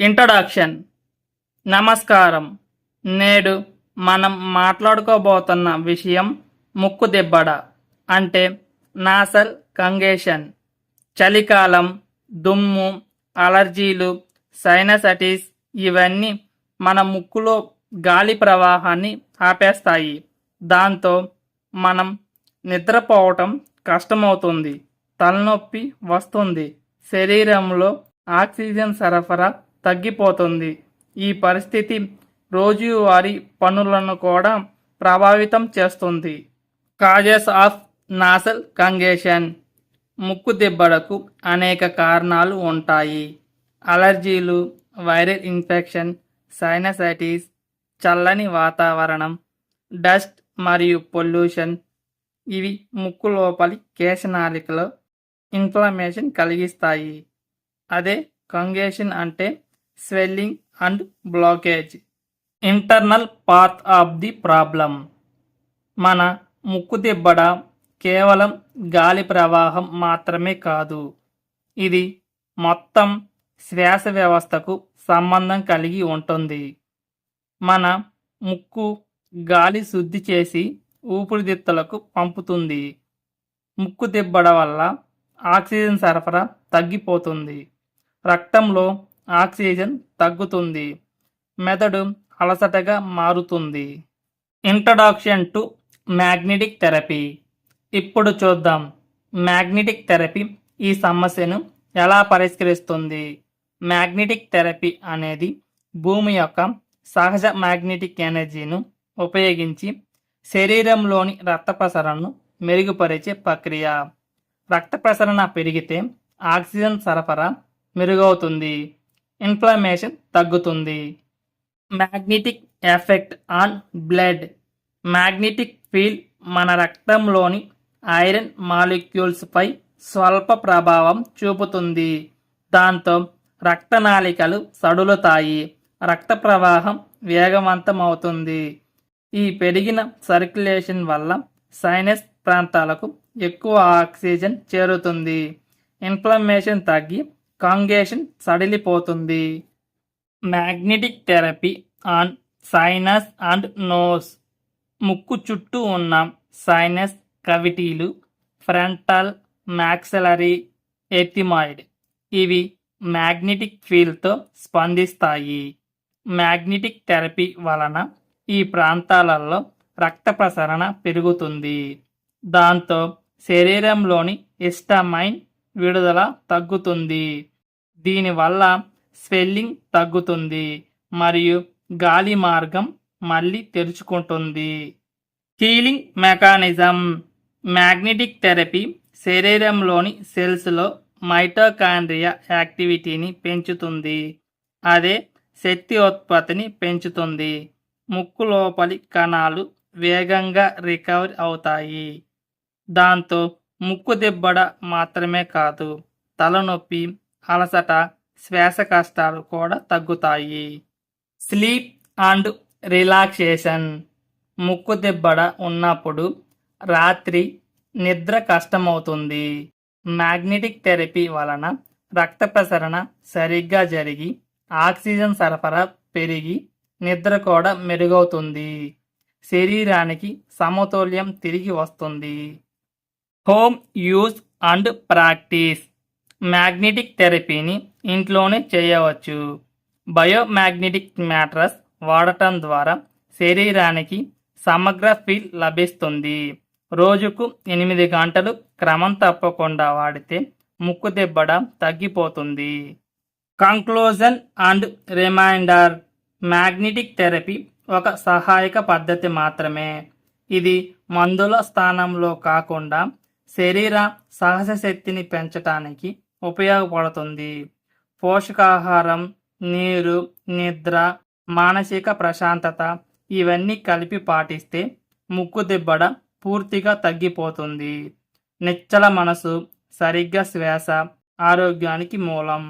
Introduction. నమస్కారం. నేడు మనం మాట్లాడుకోబోతున్న విషయం ముక్కు దిబ్బడ అంటే నాసల్ కంగేషన్. చలికాలం దుమ్ము అలర్జీలు సైనసటిస్ ఇవన్నీ మన ముక్కులో గాలి ప్రవాహాన్ని ఆపేస్తాయి. దాంతో మనం నిద్రపోవటం కష్టమవుతుంది. తలనొప్పి వస్తుంది. శరీరంలో ఆక్సిజన్ సరఫరా తగ్గిపోతుంది. ఈ పరిస్థితి రోజువారీ పనులను కూడా ప్రభావితం చేస్తుంది. Causes of nasal congestion. ముక్కు దిబ్బడకు అనేక కారణాలు ఉంటాయి. అలర్జీలు వైరల్ ఇన్ఫెక్షన్ సైనసైటిస్ చల్లని వాతావరణం డస్ట్ మరియు పొల్యూషన్. ఇవి ముక్కు లోపలి కేశనాళికలో ఇన్ఫ్లమేషన్ కలిగిస్తాయి. అదే కంగేషన్ అంటే swelling and blockage. Internal part of the problem. మన ముక్కు దిబ్బడ కేవలం గాలి ప్రవాహం మాత్రమే కాదు. ఇది మొత్తం శ్వాస వ్యవస్థకు సంబంధం కలిగి ఉంటుంది. మన ముక్కు గాలి శుద్ధి చేసి ఊపిరితిత్తులకు పంపుతుంది. ముక్కు దిబ్బడ వల్ల ఆక్సిజన్ సరఫరా తగ్గిపోతుంది. రక్తంలో ఆక్సిజన్ తగ్గుతుంది. మెదడు అలసటగా మారుతుంది. Introduction to magnetic therapy. ఇప్పుడు చూద్దాం. మ్యాగ్నెటిక్ థెరపీ ఈ సమస్యను ఎలా పరిష్కరిస్తుంది? మ్యాగ్నెటిక్ థెరపీ అనేది భూమి యొక్క సహజ మ్యాగ్నెటిక్ ఎనర్జీను ఉపయోగించి శరీరంలోని రక్త ప్రసరణను మెరుగుపరిచే ప్రక్రియ. రక్త ప్రసరణ పెరిగితే ఆక్సిజన్ సరఫరా మెరుగవుతుంది. ఇన్ఫ్లమేషన్ తగ్గుతుంది. Magnetic effect on blood magnetic field మన రక్తంలోని ఐరన్ మాలిక్యూల్స్పై స్వల్ప ప్రభావం చూపుతుంది. దాంతో రక్తనాళికలు సడులుతాయి. రక్త ప్రవాహం వేగవంతమవుతుంది. ఈ పెరిగిన సర్క్యులేషన్ వల్ల సైనస్ ప్రాంతాలకు ఎక్కువ ఆక్సిజన్ చేరుతుంది. ఇన్ఫ్లమేషన్ తగ్గి congestion సడిలిపోతుంది. Magnetic therapy on sinus and nose. ముక్కు చుట్టూ ఉన్న సైనస్ కవిటీలు ఫ్రంటల్ మ్యాక్సలరీ ఎథిమాయిడ్ ఇవి మ్యాగ్నెటిక్ ఫీల్డ్తో స్పందిస్తాయి. మ్యాగ్నెటిక్ థెరపీ వలన ఈ ప్రాంతాలలో రక్త ప్రసరణ పెరుగుతుంది. దాంతో శరీరంలోని ఇస్టమైన్ విడుదల తగ్గుతుంది. దీనివల్ల స్వెల్లింగ్ తగ్గుతుంది మరియు గాలి మార్గం మళ్ళీ తెరుచుకుంటుంది. Healing mechanism. మ్యాగ్నెటిక్ థెరపీ శరీరంలోని సెల్స్లో మైటోకాండ్రియా యాక్టివిటీని పెంచుతుంది. అదే శక్తి ఉత్పత్తిని పెంచుతుంది. ముక్కు లోపలి కణాలు వేగంగా రికవర్ అవుతాయి. దాంతో ముక్కు దిబ్బడ మాత్రమే కాదు తలనొప్పి అలసట శ్వాస కష్టాలు కూడా తగ్గుతాయి. Sleep and relaxation. ముక్కు దిబ్బడ ఉన్నప్పుడు రాత్రి నిద్ర కష్టమవుతుంది. మ్యాగ్నెటిక్ థెరపీ వలన రక్త ప్రసరణ సరిగ్గా జరిగి ఆక్సిజన్ సరఫరా పెరిగి నిద్ర కూడా మెరుగవుతుంది. శరీరానికి సమతుల్యం తిరిగి వస్తుంది. Home use and practice. Magnetic థెరపీని ఇంట్లోనే చేయవచ్చు. బయోమ్యాగ్నెటిక్ మ్యాట్రస్ వాడటం ద్వారా శరీరానికి సమగ్ర ఫీల్ లభిస్తుంది. రోజుకు ఎనిమిది గంటలు క్రమం తప్పకుండా వాడితే ముక్కు దెబ్బడం తగ్గిపోతుంది. Conclusion and reminder. Magnetic therapy ఒక సహాయక పద్ధతి మాత్రమే. ఇది మందుల స్థానంలో కాకుండా శరీర సహజ శక్తిని పెంచటానికి ఉపయోగపడుతుంది. పోషకాహారం నీరు నిద్ర మానసిక ప్రశాంతత ఇవన్నీ కలిపి పాటిస్తే ముక్కు దిబ్బడ పూర్తిగా తగ్గిపోతుంది. నిచ్చల మనసు సరిగ్గా శ్వాస ఆరోగ్యానికి మూలం.